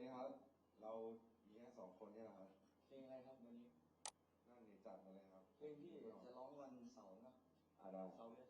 ดีครับ เรามีแค่สองคนเนี่ยนะครับ เพลงอะไรครับวันนี้ นั่นนี่จัดมาเลยครับเพลงที่จะร้องวันเสาร์นะอ่าเสาร์เดือน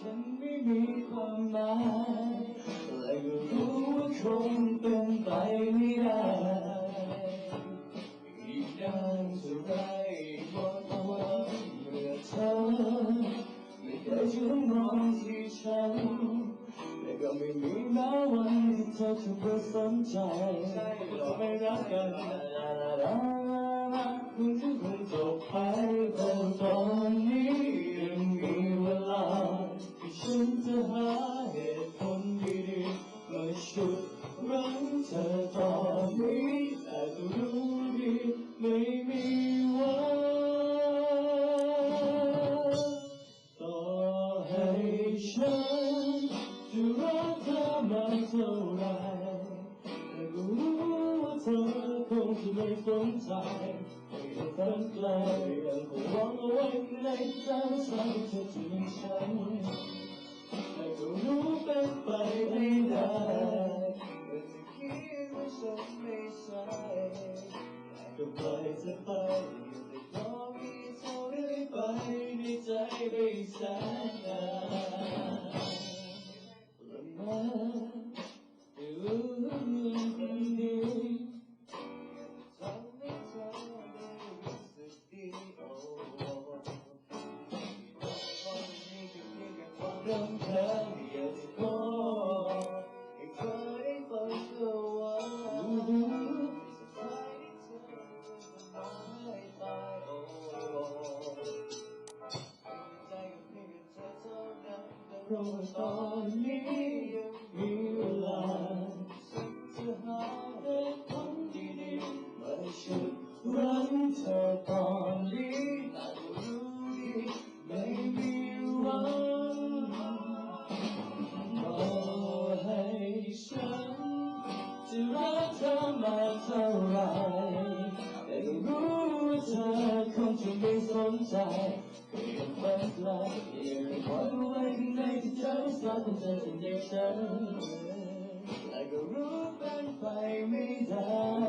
ฉันไม่มีความหมายแต่ก็รู้ว่าคงเป็นไปไม่ได้อีกนานเท่าไรวันวันเมื่อเธอไม่เคยจะมองที่ฉันแต่ก็ไม่มีแม้วันที่เธอจะเพื่สนใจไม่รักกันคงจะคงจบไป สนใจไม่ต้องไกลยังคงวางเอาไว้ในใจสั่งจะถึงฉันแต่ก็รู้เป็นไปไม่ได้แต่คิดว่าฉันไม่ใช่แต่ก็ปล่อยจะไป รัอเธออยากจะบอกให้เธอได้ฟังเธอว่าสบายเธอสบายตายโอ้ใจกับเพียงเธอเท่านั้เพราะว่าตอนนี้ยังมีเวลาฉันจะหาเหตุผลดีๆมาฉุดรั้งเธอต่อ นใจก็ยังฝันไกลยังคอยไว้ข้างในที่เธอสักเธอจะเรียกฉันแต่ก็รู้เป็นไปไม่ได้